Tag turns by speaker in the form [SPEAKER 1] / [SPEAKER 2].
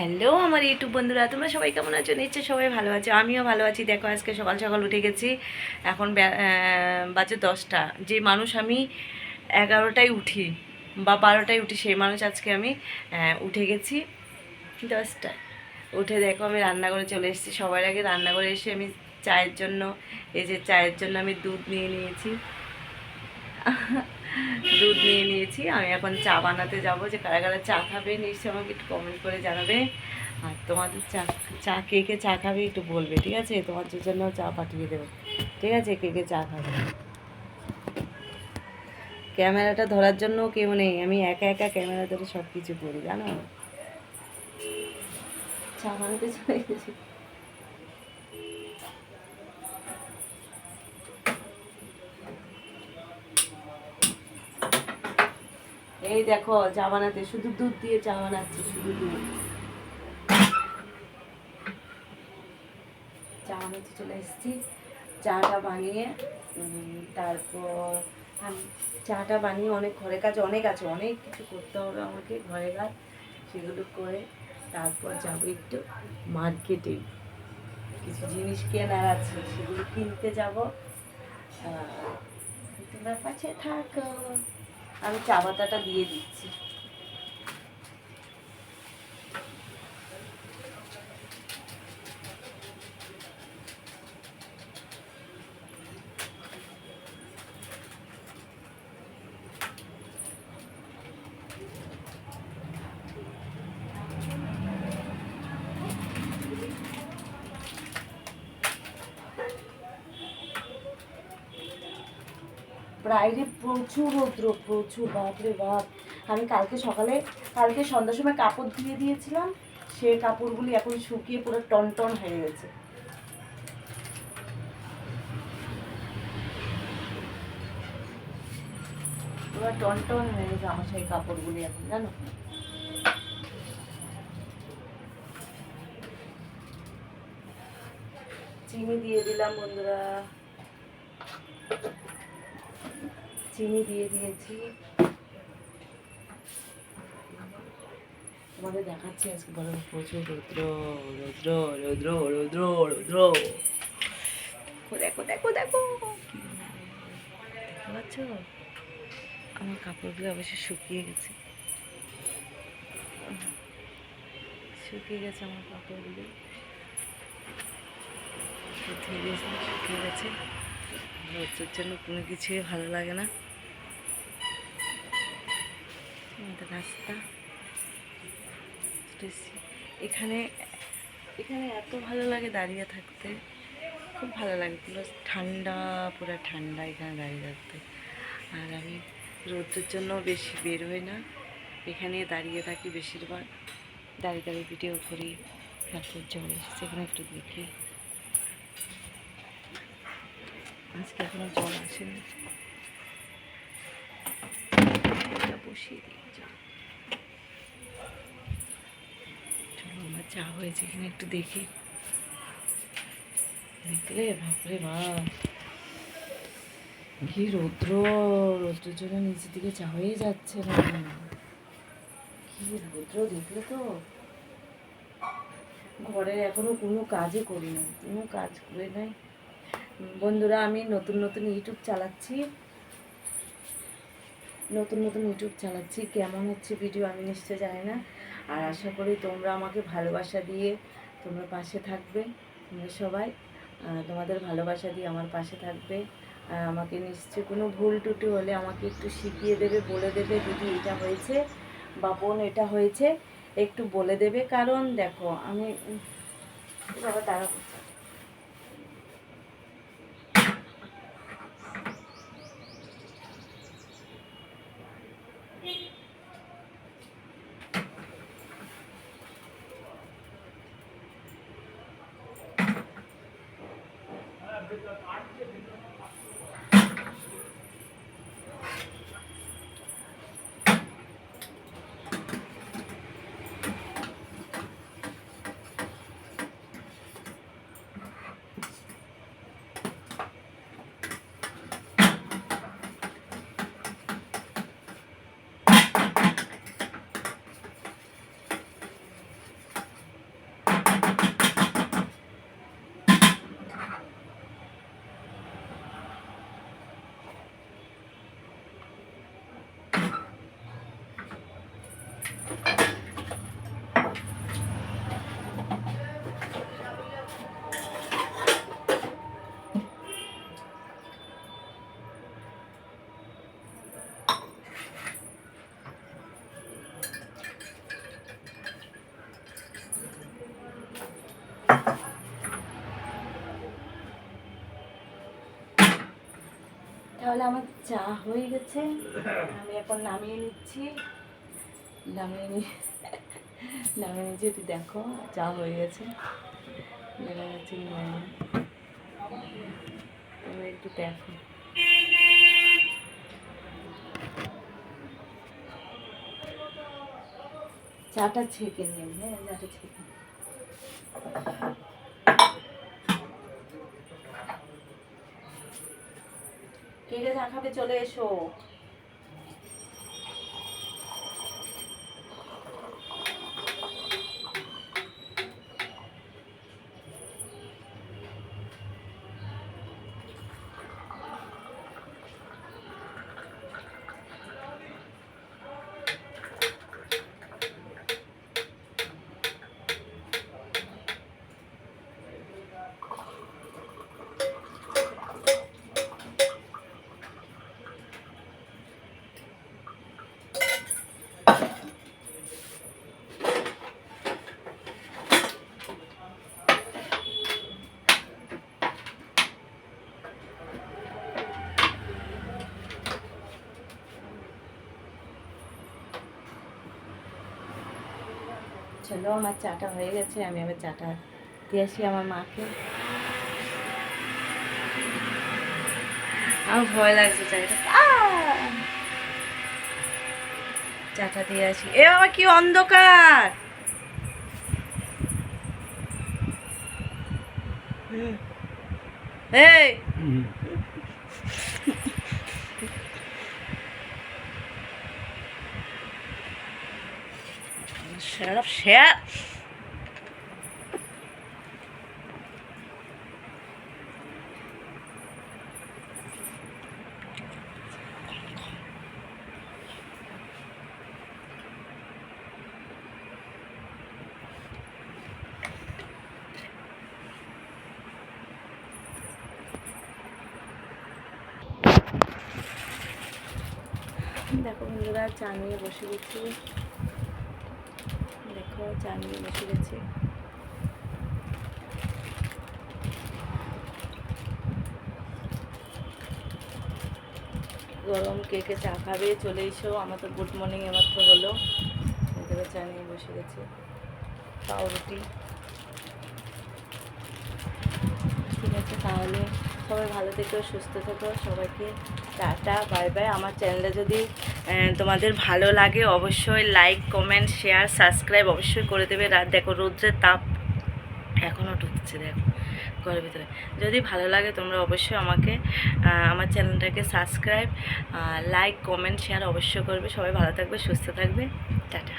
[SPEAKER 1] Hello আমার YouTube বন্ধুরা, তোমরা সবাই কেমন আছো? নিশ্চয় সবাই ভালো আছো। আমিও ভালো আছি। দেখো, আজকে সকাল সকাল উঠে গেছি। এখন বাজে দশটা। যে মানুষ আমি এগারোটায় উঠি বা বারোটায় উঠি, সেই মানুষ আজকে আমি উঠে গেছি দশটা উঠে দেখো, আমি রান্নাঘরে চলে এসেছি। সবার আগে রান্নাঘরে এসে আমি চায়ের জন্য, এই যে চায়ের জন্য আমি দুধ নিয়ে নিয়েছি। দুধ নিয়ে নিয়েছি। আমি এখন চা বানাতে যাব। যে কারা কারা চা খাবে নিশ্চয়ই আমাকে একটু কমেন্ট করে জানাবে। আর তোমাদের চা চা কে কে চা খাবে একটু বলবে, ঠিক আছে? তোমাদের জন্য চা পাঠিয়ে দেবো। ঠিক আছে? কে কে চা খাবে? ক্যামেরাটা ধরার জন্য কেউ নেই। আমি একা একা ক্যামেরা ধরে সব কিছু করি, জানো? চা বানাতে চলে গেছি। এই দেখো, চা বানাতে, শুধু দুধ দিয়ে চা বানাচ্ছি, শুধু দুধ। চা বানাতে চলে এসেছি। চাটা বানিয়ে তারপর চাটা বানিয়ে অনেক ঘরের কাজ, অনেক আছে, অনেক কিছু করতে হবে আমাকে ঘরের কাজ, সেগুলো করে তারপর যাব একটু মার্কেটে। কিছু জিনিস কেনার আছে, সেগুলো কিনতে যাব। তোমরা পাশে থাকো। আমি চা পাতাটা দিয়ে দিচ্ছি। বাইরে প্রচুর রৌদ্র, প্রচুর, বাপরে বাপ। আমি কালকে সকালে, কালকে সন্ধ্যার সময় কাপড় ধুয়ে দিয়েছিলাম, সে কাপড়গুলি এখন শুকিয়ে পুরো টনটন হয়ে গেছে। পুরো টনটন হয়ে গেছে আমার সেই কাপড়গুলি এখন, জানো? চিনি দিয়ে দিলাম, বন্ধুরা। চিনি দিয়ে দিয়েছি। তোমাদের দেখাচ্ছি আজকে বলো প্রচুর রৌদ্র রৌদ্র রৌদ্র রৌদ্র রৌদ্র। দেখো দেখো দেখো দেখতে আমার কাপড়গুলো অবশ্য শুকিয়ে গেছে। শুকিয়ে গেছে আমার কাপড়গুলো। ধুয়ে শুকিয়ে গেছে। রোদের জন্য কোনো কিছুই ভালো লাগে না। রাস্তা। এখানে এখানে এত ভালো লাগে দাঁড়িয়ে থাকতে। খুব ভালো লাগে। পুরো ঠান্ডা পুরো ঠান্ডা এখানে দাঁড়িয়ে থাকতে। আর আমি রোদের জন্য বেশি বের হই না। এখানে দাঁড়িয়ে থাকি বেশিরভাগ। দাঁড়িয়ে দাঁড়িয়ে ভিডিও করি, তারপর জল এসেছে এখানে একটু দেখি। আজকে এখনও জল আসেনি। বসিয়ে দিই জল। চলো আমার চা হয়েছে এখানে একটু দেখি। দেখলে? বাপরে বাপ। কি রৌদ্র? রৌদ্রের জন্য নিচের দিকে চা হয়ে যাচ্ছে না। কি রৌদ্র দেখলে তো? ঘরের এখনও কোনো কাজই করি না, কোনো কাজ করে নাই। বন্ধুরা, আমি নতুন নতুন ইউটিউব চালাচ্ছি। নতুন নতুন ইউটিউব চালাচ্ছি। কেমন হচ্ছে ভিডিও আমি নিশ্চয় জানি না। আর আশা করি তোমরা আমাকে ভালোবাসা দিয়ে তোমরা পাশে থাকবে, তোমরা সবাই। তোমাদের ভালোবাসা দিয়ে আমার পাশে থাকবে। আর আমাকে নিশ্চয় কোনো ভুল টুটি হলে আমাকে একটু শিখিয়ে দেবে, বলে দেবে, দিদি, এটা হয়েছে বা বোন, এটা হয়েছে। একটু বলে দেবে। কারণ দেখো, আমি বাবা তারা তাহলে আমার চা হয়ে গেছে। আমি এখন নামিয়ে নিচ্ছি। নামিয়ে নি নামিয়ে নিচ্ছি একটু দেখো, চা হয়ে গেছে। তোমরা একটু দেখো। চাটা ছেঁকে নিয়ে হ্যাঁ চাটা ছেঁকে কে কে খাবে চলে এসো। চলো, আমার চাটা হয়ে গেছে, আমি আবার চাটা দিয়ে আসি আমার মাকে। আমার ভয় লাগছে চাটা! চাটা দিয়ে আসি। এ বাবা, কি অন্ধকার! হুম। এই! Up, shut. দেখো বন্ধুরা চা নিয়ে বসে গেছি দেখো চা নিয়ে বসে গেছি। গরম কে কে চা খাবে, চলে এসো। আমার তো গুড মর্নিং এমাত্র হলো। এদিকে চা নিয়ে বসে গেছি। পাউরুটি ঠিক আছে, তাহলে সবাই ভালো থেকো, সুস্থ থেকো সবাইকে। Tata, bye bye. আমার চ্যানেলটা যদি তোমাদের ভালো লাগে, অবশ্যই লাইক কমেন্ট শেয়ার সাবস্ক্রাইব অবশ্যই করে দেবে। রাত দেখো রৌদ্রের তাপ এখনও ঢুকছে, দেখো, ঘরের ভিতরে। যদি ভালো লাগে তোমরা অবশ্যই আমাকে আমার চ্যানেলটাকে সাবস্ক্রাইব লাইক কমেন্ট শেয়ার অবশ্যই করবে। সবাই ভালো থাকবে, সুস্থ থাকবে। টাটা।